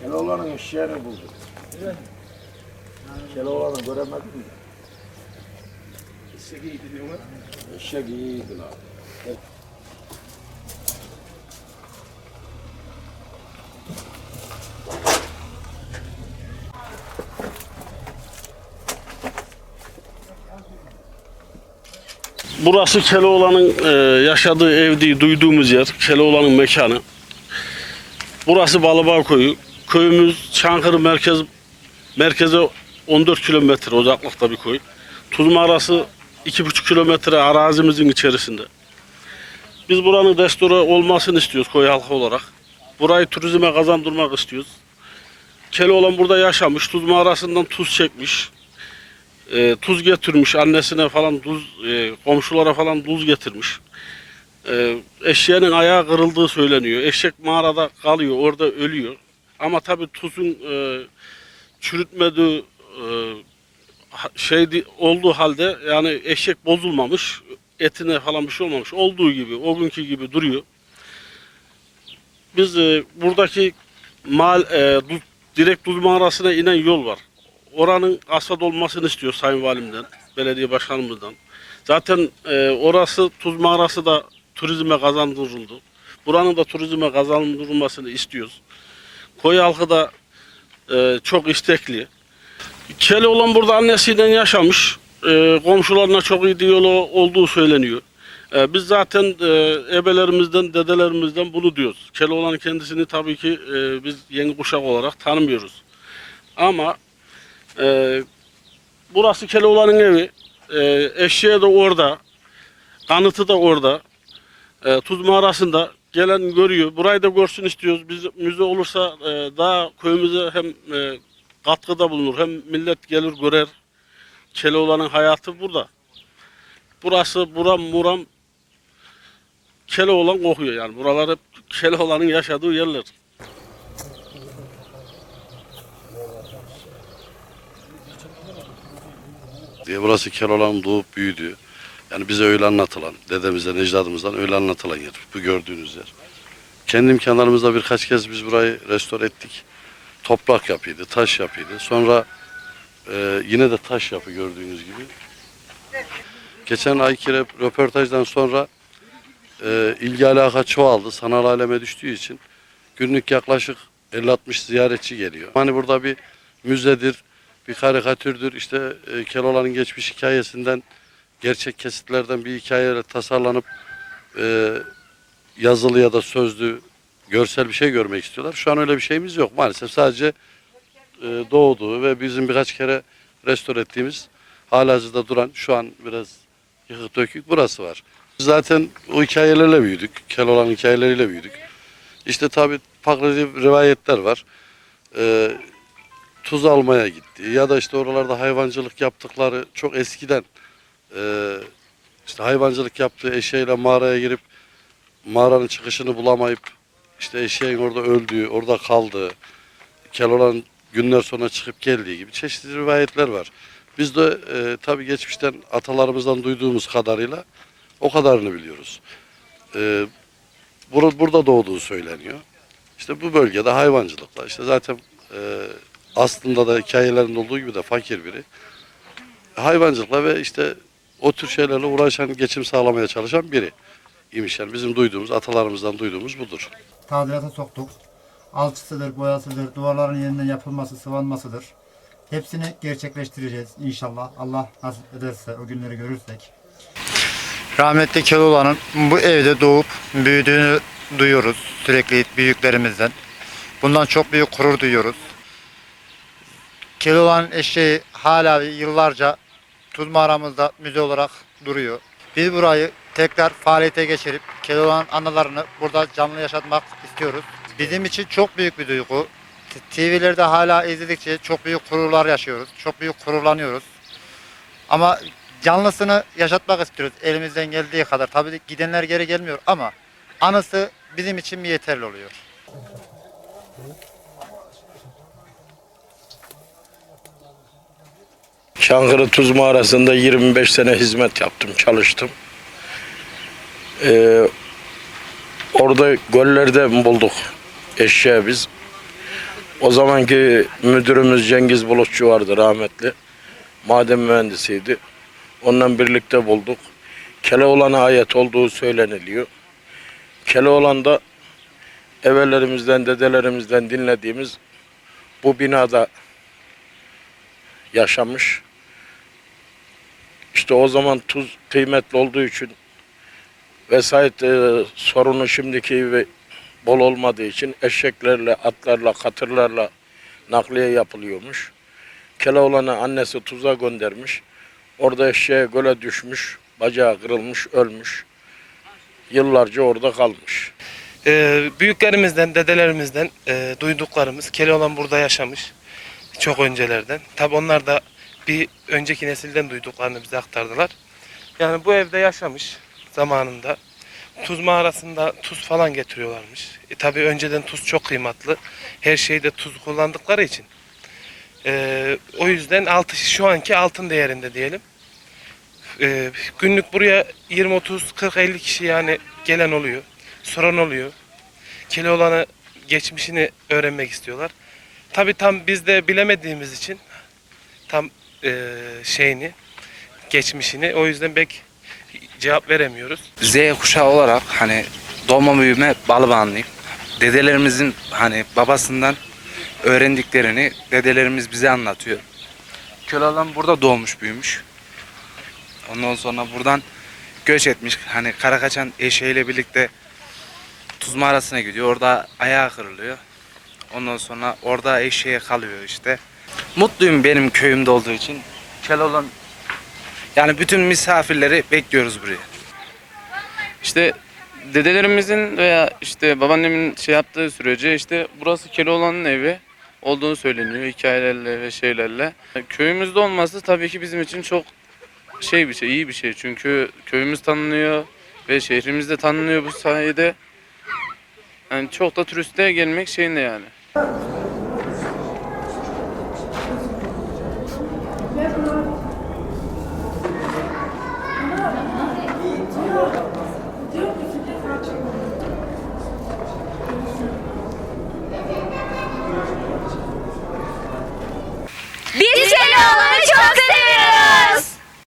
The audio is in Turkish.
Keloğlan'ın eşeğini bulduk. Keloğlan'ı göremedik mi? Eşek iyiydi diyorlar. Eşek iyiydi lan. Burası Keloğlan'ın e, yaşadığı ev değil, duyduğumuz yer. Keloğlan'ın mekanı. Burası Balıbağ Köyü. Köyümüz Çankırı merkez merkeze 14 kilometre uzaklıkta bir köy. Tuzma arası 2,5 kilometre arazimizin içerisinde. Biz buranın restore olmasını istiyoruz köy halkı olarak. Burayı turizme kazandırmak istiyoruz. Keloğlan burada yaşamış, tuz mağarasından tuz çekmiş e, tuz getirmiş annesine falan tuz e, komşulara falan tuz getirmiş. E, eşeğinin ayağı kırıldığı söyleniyor. Eşek mağarada kalıyor orada ölüyor. Ama tabii tuzun e, çürütmediği e, şey olduğu halde yani eşek bozulmamış etine falan bir şey olmamış. Olduğu gibi o günkü gibi duruyor. Biz e, buradaki mal e, du- direkt tuz mağarasına inen yol var oranın asfalt olmasını istiyor Sayın Valimden, belediye başkanımızdan. Zaten e, orası tuz mağarası da turizme kazandırıldı. Buranın da turizme kazandırılmasını istiyoruz. Koyu halkı da e, çok istekli. Keloğlan burada annesiyle yaşamış. E, komşularına çok iyi diyaloğu olduğu söyleniyor. E, biz zaten e, ebelerimizden, dedelerimizden bunu diyoruz. Keloğlan kendisini tabii ki e, biz yeni kuşak olarak tanımıyoruz. Ama ee, burası Keloğlan'ın evi. Ee, eşeği de orada. Kanıtı da orada. Ee, tuz mağarasında. Gelen görüyor. Burayı da görsün istiyoruz. Biz müze olursa e, daha köyümüze hem e, katkıda bulunur. Hem millet gelir görer. Keloğlan'ın hayatı burada. Burası buram muram Keloğlan kokuyor yani. Buralar hep Keloğlan'ın yaşadığı yerler. diye. Burası Keloğlan'ın doğup büyüdüğü. Yani bize öyle anlatılan, dedemizden, ecdadımızdan öyle anlatılan yer. Bu gördüğünüz yer. Kendi imkanlarımızla birkaç kez biz burayı restore ettik. Toprak yapıydı, taş yapıydı. Sonra e, yine de taş yapı gördüğünüz gibi. Geçen ayki röportajdan sonra e, ilgi alaka çoğaldı. Sanal aleme düştüğü için günlük yaklaşık 50-60 ziyaretçi geliyor. Hani burada bir müzedir, bir karikatürdür. İşte e, Keloğlan'ın geçmiş hikayesinden, gerçek kesitlerden bir hikayeyle tasarlanıp e, yazılı ya da sözlü, görsel bir şey görmek istiyorlar. Şu an öyle bir şeyimiz yok maalesef. Sadece e, doğduğu ve bizim birkaç kere restore ettiğimiz halihazırda duran, şu an biraz yıkık dökük burası var. Zaten o hikayelerle büyüdük. Keloğlan hikayeleriyle büyüdük. İşte tabi farklı rivayetler var. Ee, tuz almaya gitti ya da işte oralarda hayvancılık yaptıkları çok eskiden e, işte hayvancılık yaptığı eşeğiyle mağaraya girip mağaranın çıkışını bulamayıp işte eşeğin orada öldüğü, orada kaldığı, Keloğlan günler sonra çıkıp geldiği gibi çeşitli rivayetler var. Biz de e, tabii geçmişten atalarımızdan duyduğumuz kadarıyla o kadarını biliyoruz. E, bur- burada doğduğu söyleniyor. İşte bu bölgede hayvancılıkla işte zaten e, aslında da hikayelerinde olduğu gibi de fakir biri. Hayvancılıkla ve işte o tür şeylerle uğraşan, geçim sağlamaya çalışan biri imiş. Yani bizim duyduğumuz, atalarımızdan duyduğumuz budur. tadilata soktuk. Alçısıdır, boyasıdır, duvarların yeniden yapılması, sıvanmasıdır. Hepsini gerçekleştireceğiz inşallah. Allah nasip ederse o günleri görürsek. Rahmetli Keloğlan'ın bu evde doğup büyüdüğünü duyuyoruz sürekli büyüklerimizden. Bundan çok büyük gurur duyuyoruz. Keloğlan'ın eşeği hala yıllarca tuz mağaramızda müze olarak duruyor. Biz burayı tekrar faaliyete geçirip Keloğlan anılarını burada canlı yaşatmak istiyoruz. Bizim için çok büyük bir duygu. TV'lerde hala izledikçe çok büyük gururlar yaşıyoruz. Çok büyük gururlanıyoruz. Ama canlısını yaşatmak istiyoruz elimizden geldiği kadar. Tabii gidenler geri gelmiyor ama anısı bizim için yeterli oluyor. Çankırı Tuz Mağarası'nda 25 sene hizmet yaptım, çalıştım. Ee, orada göllerde bulduk eşeğe biz. O zamanki müdürümüz Cengiz Bulutçu vardı rahmetli. Maden mühendisiydi. Onunla birlikte bulduk. Keloğlan'a ait olduğu söyleniliyor. Keloğlan da evvellerimizden, dedelerimizden dinlediğimiz bu binada yaşamış. İşte o zaman tuz kıymetli olduğu için vesayet e, sorunu şimdiki gibi bol olmadığı için eşeklerle, atlarla, katırlarla nakliye yapılıyormuş. Keloğlan'ı annesi tuza göndermiş. Orada eşeğe göle düşmüş, bacağı kırılmış, ölmüş. Yıllarca orada kalmış. Ee, büyüklerimizden, dedelerimizden e, duyduklarımız Keloğlan burada yaşamış. Çok öncelerden. Tabi onlar da bir önceki nesilden duyduklarını bize aktardılar. Yani bu evde yaşamış zamanında. Tuz mağarasında tuz falan getiriyorlarmış. E, tabi önceden tuz çok kıymetli. Her şeyde tuz kullandıkları için. Ee, o yüzden altı, şu anki altın değerinde diyelim. Ee, günlük buraya 20, 30, 40, 50 kişi yani gelen oluyor. Soran oluyor. Keloğlan'ı geçmişini öğrenmek istiyorlar. Tabi tam biz de bilemediğimiz için tam eee, şeyini, geçmişini o yüzden pek cevap veremiyoruz. Z kuşağı olarak hani doğma büyüme Balıbağlıyım. Dedelerimizin hani babasından öğrendiklerini dedelerimiz bize anlatıyor. Kölealan burada doğmuş büyümüş. Ondan sonra buradan göç etmiş. Hani Karakaçan eşeğiyle birlikte tuz mağarasına gidiyor. Orada ayağı kırılıyor. Ondan sonra orada eşeğe kalıyor işte. Mutluyum benim köyümde olduğu için. Keloğlan yani bütün misafirleri bekliyoruz buraya. İşte dedelerimizin veya işte babaannemin şey yaptığı sürece işte burası Keloğlan'ın evi olduğunu söyleniyor hikayelerle ve şeylerle. Köyümüzde olması tabii ki bizim için çok şey bir şey, iyi bir şey. Çünkü köyümüz tanınıyor ve şehrimiz de tanınıyor bu sayede. Yani çok da turiste gelmek şeyinde yani.